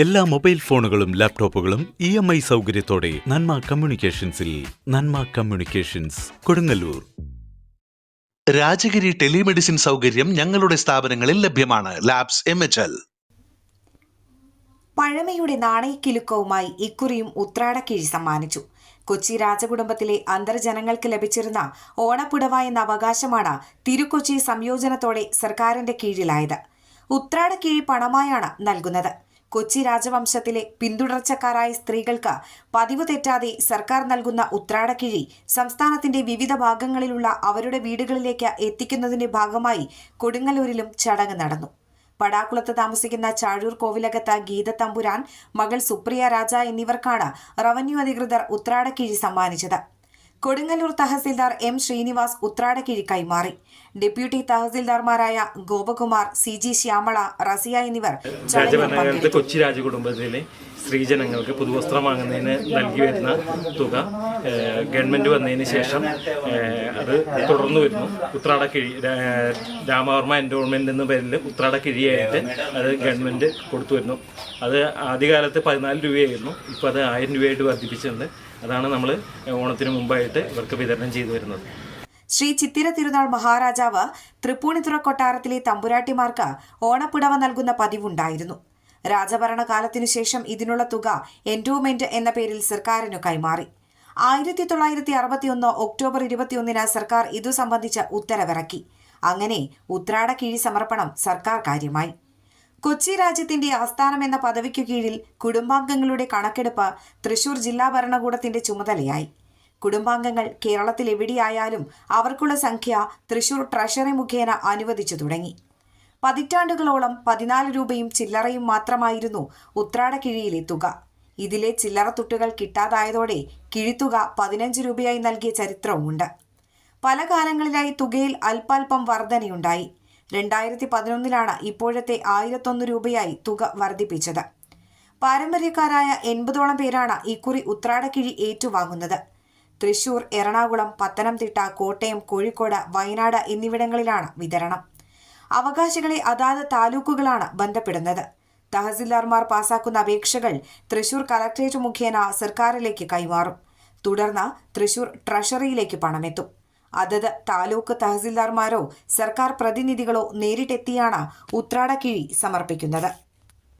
എല്ലാ മൊബൈൽ ഫോണുകളും ലാപ്ടോപ്പുകളും ഇ എം ഐ സൗകര്യത്തോടെ നന്മ കമ്മ്യൂണിക്കേഷൻസിൽ നന്മ കമ്മ്യൂണിക്കേഷൻസ് കൊടുങ്ങല്ലൂർ. രാജഗിരി ടെലിമെഡിസിൻ സൗകര്യം ഞങ്ങളുടെ സ്ഥാപനങ്ങളിൽ ലഭ്യമാണ്. Labs M H L. പഴമയുടെ നാണയക്കിലുക്കവുമായി ഇക്കുറിയും ഉത്രാടക്കിഴി സമ്മാനിച്ചു. കൊച്ചി രാജകുടുംബത്തിലെ അന്തർജനങ്ങൾക്ക് ലഭിച്ചിരുന്ന ഓണപ്പുടവ എന്ന അവകാശമാണ് തിരുക്കൊച്ചി സംയോജനത്തോടെ സർക്കാരിന്റെ കീഴിലായത്. ഉത്രാടക്കിഴി പണമായാണ് നൽകുന്നത്. കൊച്ചി രാജവംശത്തിലെ പിന്തുടർച്ചക്കാരായ സ്ത്രീകൾക്ക് പതിവ് തെറ്റാതെ സർക്കാർ നൽകുന്ന ഉത്രാടക്കിഴി സംസ്ഥാനത്തിന്റെ വിവിധ ഭാഗങ്ങളിലുള്ള അവരുടെ വീടുകളിലേക്ക് എത്തിക്കുന്നതിന്റെ ഭാഗമായി കൊടുങ്ങല്ലൂരിലും ചടങ്ങ് നടന്നു. പടാക്കുളത്ത് താമസിക്കുന്ന ചാഴൂർ കോവിലകത്ത് ഗീത തമ്പുരാൻ മകൾ സുപ്രിയ രാജ എന്നിവർക്കാണ് റവന്യൂ അധികൃതർ ഉത്രാടക്കിഴി സമ്മാനിച്ചത്. കൊടുങ്ങല്ലൂർ തഹസിൽദാർ എം ശ്രീനിവാസ് ഉത്രാടക്കിഴി കൈമാറി ഡെപ്യൂട്ടി തഹസിൽദാർമാരായ ഗോപകുമാർ സി ജി ശ്യാമള റസിയ എന്നിവർ രാജഭരണകാലത്ത് കൊച്ചി രാജകുടുംബത്തിലെ സ്ത്രീജനങ്ങൾക്ക് പുതുവസ്ത്രം വാങ്ങുന്നതിന് നൽകി വരുന്ന തുക ഗവൺമെന്റ് വന്നതിന് ശേഷം അത് തുടർന്നു വരുന്നു. ഉത്രാടക്കിഴി രാമവർമ്മ എൻഡോൾമെന്റ് എന്ന പേരിൽ ഉത്രാടക്കിഴിയായിട്ട് അത് ഗവൺമെന്റ് കൊടുത്തു വരുന്നു. അത് ആദ്യകാലത്ത് പതിനാല് രൂപയായിരുന്നു. ഇപ്പോൾ അത് ആയിരം രൂപയായിട്ട് വർദ്ധിപ്പിച്ചിട്ടുണ്ട്. അതാണ് നമ്മൾ ഓണത്തിന് മുമ്പായിട്ട് ഇവർക്ക് വിതരണം ചെയ്തു വരുന്നത്. ശ്രീ ചിത്തിര തിരുനാൾ മഹാരാജാവ് തൃപ്പൂണിത്തുറ കൊട്ടാരത്തിലെ തമ്പുരാട്ടിമാർക്ക് ഓണപ്പുടവ നൽകുന്ന പതിവുണ്ടായിരുന്നു. രാജഭരണകാലത്തിനു ശേഷം ഇതിനുള്ള തുക എൻഡോമെന്റ് എന്ന പേരിൽ സർക്കാരിനു കൈമാറി. ആയിരത്തി തൊള്ളായിരത്തി അറുപത്തിയൊന്ന് ഒക്ടോബർ ഇരുപത്തിയൊന്നിന് സർക്കാർ ഇതു സംബന്ധിച്ച ഉത്തരവിറക്കി. അങ്ങനെ ഉത്രാട കിഴി സമർപ്പണം സർക്കാർ കാര്യമായി. കൊച്ചി രാജ്യത്തിന്റെ ആസ്ഥാനം എന്ന പദവിക്കു കീഴിൽ കുടുംബാംഗങ്ങളുടെ കണക്കെടുപ്പ് തൃശൂർ ജില്ലാ ഭരണകൂടത്തിന്റെ ചുമതലയായി. കുടുംബാംഗങ്ങൾ കേരളത്തിൽ എവിടെയായാലും അവർക്കുള്ള സംഖ്യ തൃശൂർ ട്രഷറി മുഖേന അനുവദിച്ചു തുടങ്ങി. പതിറ്റാണ്ടുകളോളം പതിനാല് രൂപയും ചില്ലറയും മാത്രമായിരുന്നു ഉത്രാടക്കിഴിയിലെ തുക ഇതിലെ ചില്ലറ തുട്ടുകൾ കിട്ടാതായതോടെ കിഴിത്തുക പതിനഞ്ച് രൂപയായി നൽകിയ ചരിത്രവുമുണ്ട്. പല കാലങ്ങളിലായി തുകയിൽ അല്പാൽപം വർധനയുണ്ടായി. രണ്ടായിരത്തി പതിനൊന്നിലാണ് ഇപ്പോഴത്തെ ആയിരത്തൊന്ന് രൂപയായി തുക വർദ്ധിപ്പിച്ചത്. പാരമ്പര്യക്കാരായ എൺപതോളം പേരാണ് ഇക്കുറി ഉത്രാടക്കിഴി ഏറ്റുവാങ്ങുന്നത്. തൃശൂർ എറണാകുളം പത്തനംതിട്ട കോട്ടയം കോഴിക്കോട് വയനാട് എന്നിവിടങ്ങളിലാണ് വിതരണം. അവകാശികളെ അതാത് താലൂക്കുകളാണ് ബന്ധപ്പെടുന്നത്. തഹസിൽദാർമാർ പാസാക്കുന്ന അപേക്ഷകൾ തൃശൂർ കലക്ട്രേറ്റ് മുഖേന സർക്കാരിലേക്ക് കൈമാറും. തുടർന്ന് തൃശൂർ ട്രഷറിയിലേക്ക് പണമെത്തും. അതത് താലൂക്ക് തഹസിൽദാർമാരോ സർക്കാർ പ്രതിനിധികളോ നേരിട്ടെത്തിയാണ് ഉത്രാടക്കിഴി സമർപ്പിക്കുന്നത്.